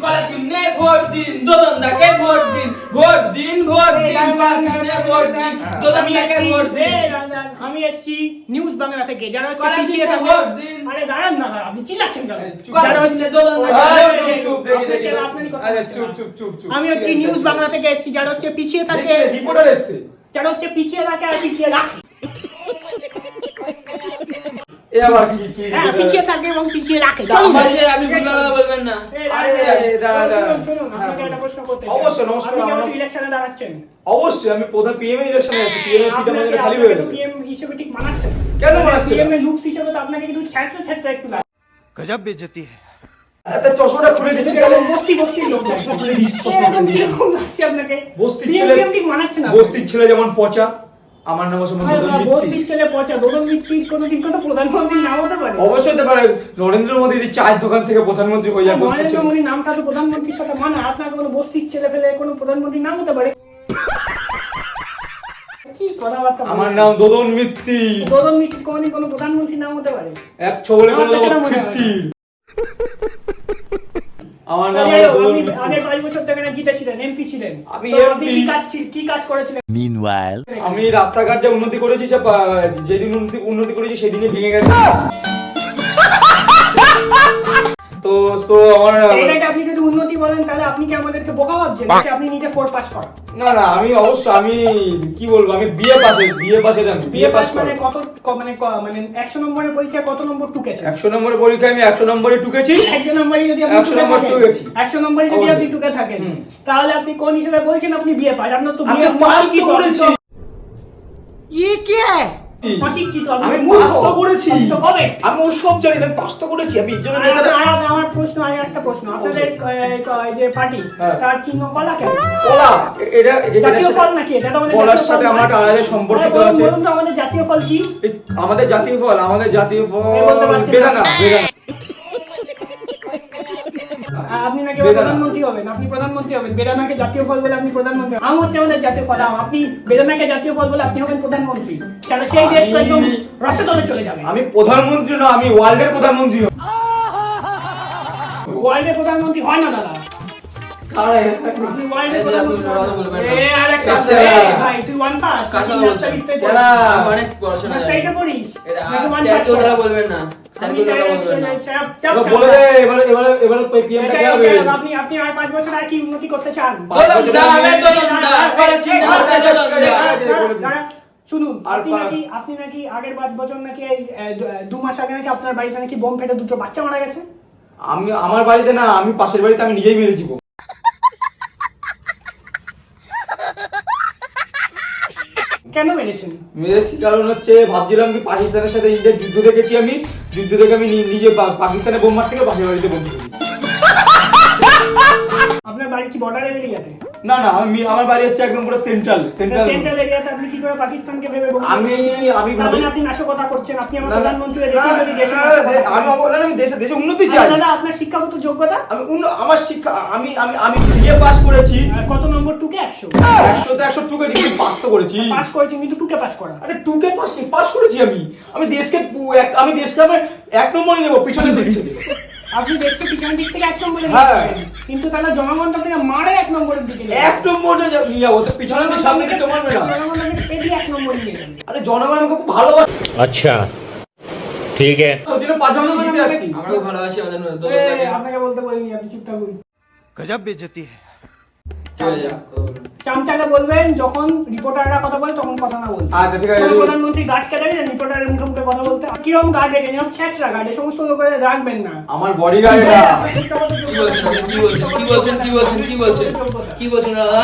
কলা চিমনে ভোট দিন দোদনদাকে ভোট দিন ভোট দিন ভোট দিন কলা ভোট দিন আমি দোদনদাকে এসছি- ভোট দিন। আমি এসছি নিউজ বাংলা থেকে যারা হচ্ছে কলা পিছিয়ে থাকে ভোট দিন। আরে দাঁড়ান না আপনি চিল্লাচ্ছেন কেন? যারা হচ্ছে- দোদনদাকে চুপ, দেখি, দেখি, দেখি। আপনারই কথা হচ্ছে চুপ না। চুপ চুপ চুপ আমি হচ্ছে নিউজ বাংলা থেকে এসেছি যারা হচ্ছে পিছিয়ে থাকে। রিপোর্টার এসছে। যারা হচ্ছে পিছিয়ে থাকে আর পিছিয়ে রাখে। এ গজব বেজতি চশমাটা খুলে দিচ্ছি। কেন ছেলে ঠিক ছেলে যেমন পচা আমার নাম মিত্তি। বস্তির ছেলে পচা, দোদন মিত্তির কোনোদিন কোনো প্রধানমন্ত্রীর নাম হতে পারে? অবশ্যই হতে পারে। নরেন্দ্র মোদী যদি চায়ের দোকান থেকে প্রধানমন্ত্রী হয়ে যায় নরেন্দ্র মোদীর নামটা তো প্রধানমন্ত্রীর সাথে মানায়। আপনার কোনো বস্তির ছেলে ফেলে কোনো প্রধানমন্ত্রীর নাম হতে পারে? আমার নাম দোদন মিত্তি। দোদন মিত্তির কোনোদিন কোনো প্রধানমন্ত্রীর নাম হতে পারে? এক ছবলে আমার করে তো সেটা দেবো মনে হয়। কীর্তি আমার নাম আমি আগের পাঁচ বছর থেকে জিতেছিলেন এমপি ছিলেন। আমি এমপি। কি কাজ কি কাজ করেছিলেন? মিনওয়াইল আমি রাস্তাঘাট যা উন্নতি করেছি যেদিন উন্নতি উন্নতি করেছি সেদিনই ভেঙে গেছে। তো তো আমার এটাকে আপনি যদি উন্নতি বলেন তাহলে আপনি কি আমাদেরকে বোকা ভাবছেন? নাকি আপনি নিজে ফোর পাস করেন? না না আমি অবশ্য আমি কি বলব আমি বিয়ে পাশে বিয়ে পাশে আমি বিএ পাস মানে কত মানে মানে একশো নম্বরের পরীক্ষায় কত নম্বর টুকেছেন একশো নম্বরের পরীক্ষায় আমি একশো নম্বরে টুকেছি। একশো নম্বরে যদি আপনি 100 নম্বর টুকেছি। একশো নম্বরে যদি আপনি টুকে থাকেন। তাহলে আপনি কোন হিসেবে বলছেন আপনি বিয়ে পাস আপনার তো বিয়ে পাস তো অশিক্ষিত, করেছি। অশিক্ষিত আমি মূর্খ। করেছি কবে আমি ও সব জানি না পাস তো করেছি আমি এর জন্য আমার- প্রশ্ন আর একটা প্রশ্ন আপনাদের এ, যে পার্টি হ্যাঁ। তার চিহ্ন কলা কেন কলা এটা এটা জাতীয় ফল নাকি এটা তো আমাদের কলার জাতীয় সাথে ফল আমার নয়। আলাদা সম্পর্কিত আছে। বলুন তো আমাদের জাতীয় ফল কি আমাদের জাতীয় ফল আমাদের জাতীয় ফল বেদানা বেদানা আপনি নাকি প্রধানমন্ত্রী হবেন আপনি প্রধানমন্ত্রী হবেন বেদানাকে জাতীয় ফল বলে আপনি প্রধানমন্ত্রী আম হচ্ছে আমাদের জাতীয় ফল আম আপনি বেদানাকে জাতীয় ফল বলে আপনি হবেন প্রধানমন্ত্রী। তাহলে সেই দেশ তো একদম আমি- চলে যাবে। আমি প্রধানমন্ত্রী না আমি ওয়ার্ল্ডের প্রধানমন্ত্রী ওয়ার্ল্ডের প্রধানমন্ত্রী হয় না দাদা। অনেক পড়াশোনা বলবেন না। বলে দে এবার এবার এবার কে হবে আপনি আপনি আর পাঁচ বছর আর কি উন্নতি করতে চান? শুনুন আপনি নাকি আপনি নাকি আগের পাঁচ বছর নাকি দু মাস আগে নাকি আপনার বাড়িতে নাকি বোম ফেটে দুটো বাচ্চা মারা গেছে? আমি আমার বাড়িতে না আমি পাশের বাড়িতে আমি নিজেই মেরেছি কেন মেরেছেন? মেরেছি কারণ হচ্ছে ভাবছিলাম কি পাকিস্তানের সাথে ইন্ডিয়ার যুদ্ধ দেখেছি আমি। যুদ্ধ দেখে আমি নিজে পাকিস্তানের পাকিস্তানে বোম মার থেকে পাশের বাড়িতে বোম বর্ডার এরিয়াতে না না আমি আমার বাড়ি হচ্ছে একদম পুরো সেন্ট্রাল সেন্ট্রাল সেন্ট্রাল এরিয়াতে আপনি কি করে পাকিস্তানকে ভেবে আমি আমি ভাবি আপনি নাশকতা করছেন আপনি আমার প্রধানমন্ত্রী হয়ে দেশে দেশে আমি বললাম আমি দেশে দেশে উন্নতি চাই। দাদা আপনার শিক্ষাগত যোগ্যতা? আমি আমার শিক্ষা আমি আমি আমি বিএ পাস করেছি। কত নম্বর টুকে? একশো। একশো তো একশো টুকে কিন্তু পাস তো করেছি। পাস করেছেন কিন্তু টুকে পাস করা। আরে টুকে পাস পাস করেছি আমি। আমি দেশকে এক- আমি দেশকে আমার এক নম্বরই নেব পিছনের দিক থেকে। আপনি দেশকে পিছনের দিক থেকে এক নম্বরে হ্যাঁ। কিন্তু তাহলে জনগণটা থেকে মারে এক নম্বরের দিকে এক নম্বর নিয়ে যাব তো পিছনে দিকে সামনে দিকে মারবে না। জনগণটা এক নম্বর নিয়ে যাবে। আরে জনগণ আমাকে খুব ভালোবাসে। আচ্ছা ঠিক আছে। ওদের পাঁচ জন আমরাও ভালোবাসি আপনাকে বলতে বলিনি আপনি চুপটা করুন গজব বেজতি হ্যাঁ চামচাকে বলবেন যখন রিপোর্টাররা কথা বলে তখন কথা না বলতে। আচ্ছা, ঠিক আছে। প্রধানমন্ত্রী গার্ডকে দেখেন রিপোর্টারের মুখে মুখে কথা বলতে কীরকম গার্ড রেখে নিন ছেঁচড়া গার্ড সমস্ত লোকের রাখবেন না। আমার বডিগার্ড এটা আপনার শিক্ষাগত কি বলছেন কি বলছেন কি বলছেন কি বলছেন? কি বলছেন কি বলছেন দাদা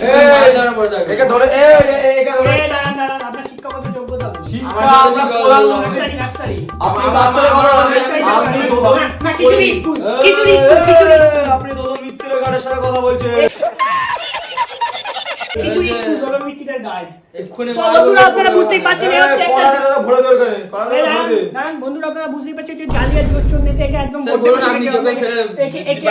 এই, এই ধরে পড়ে থাকবে। একে ধরে এ একে ধরে। এই দাঁড়ান, দাঁড়ান, আপনার শিক্ষাগত যোগ্যতা শিক্ষা আমরা প্রধানমন্ত্রী। আপনি আমার- কথা আমার- আপনি তো না, না, স্কুল, খিচুড়ি স্কুল, খিচুড়ি। আপনি তো মিত্রের গাড়ির সাথে কথা বলছেন খিচুড়ি স্কুল, মারবো, বন্ধুরা আপনারা বুঝতেই পারছেন এই হচ্ছে দাঁড়ান, বন্ধুরা আপনারা বুঝতেই পারছেন যে জালিয়াত জোচ্চর নেতা একে একদম বলুন, আপনি গেছে। ফেলে একে- একে-